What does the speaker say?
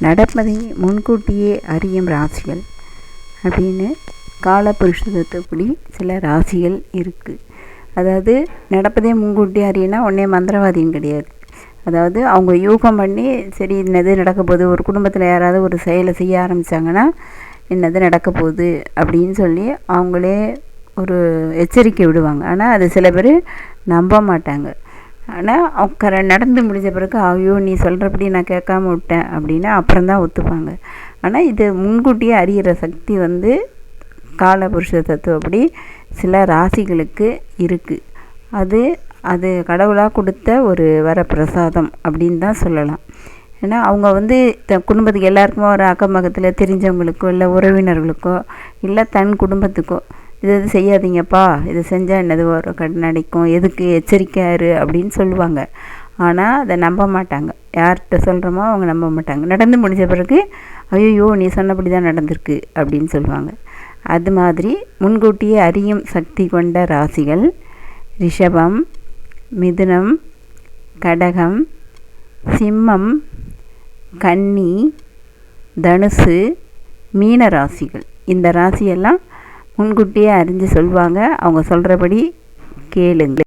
நடப்பதை முன்கூட்டியே அறியும் ராசிகள். அப்படின்னு காலபுருஷ தத்துவப்படி சில ராசிகள் இருக்குது அதாவது நடப்பதே முன்கூட்டியே அறியினா உடனே மந்திரவாதியும் கிடையாது. அதாவது அவங்க யூகம் பண்ணி சரி இன்னது நடக்க போகுது ஒரு குடும்பத்தில் யாராவது ஒரு செயலை செய்ய ஆரம்பித்தாங்கன்னா என்னது நடக்க போகுது அப்படின்னு சொல்லி அவங்களே ஒரு எச்சரிக்கை விடுவாங்க. ஆனால் அது சில பேர் நம்ப மாட்டாங்க. ஆனால் அவங்க நடந்து முடிஞ்ச பிறகு ஐயோ நீ சொல்கிறபடி நான் கேட்காம விட்டேன் அப்படின்னா அப்புறம் தான் ஒத்துப்பாங்க. ஆனால் இது முன்கூட்டியே அறிகிற சக்தி வந்து காலபுருஷ தத்துவப்படி சில ராசிகளுக்கு இருக்குது அது அது கடவுளாக கொடுத்த ஒரு வரப்பிரசாதம் அப்படின்னு தான் சொல்லலாம். ஏன்னா அவங்க வந்து த குடும்பத்துக்கு எல்லாருக்குமே ஒரு அக்கம் பக்கத்தில் தெரிஞ்சவங்களுக்கோ இல்லை உறவினர்களுக்கோ இல்லை தன் குடும்பத்துக்கோ இது இது செய்யாதீங்கப்பா இது செஞ்சால் என்னது ஒரு கடன் அடிக்கும் எதுக்கு எச்சரிக்கையாரு அப்படின்னு சொல்லுவாங்க. ஆனால் அதை நம்ப மாட்டாங்க. யார்கிட்ட சொல்கிறோமோ அவங்க நம்ப மாட்டாங்க. நடந்து முடிஞ்ச பிறகு ஐயோ நீ சொன்னபடி தான் நடந்திருக்கு அப்படின்னு சொல்லுவாங்க. அது மாதிரி முன்கூட்டியே அறியும் சக்தி கொண்ட ராசிகள் ரிஷபம் மிதுனம் கடகம் சிம்மம் கன்னி தனுசு மீன ராசிகள். இந்த ராசியெல்லாம் முன்கூட்டியே அறிஞ்சு சொல்வாங்க. அவங்க சொல்கிறபடி கேளுங்கள்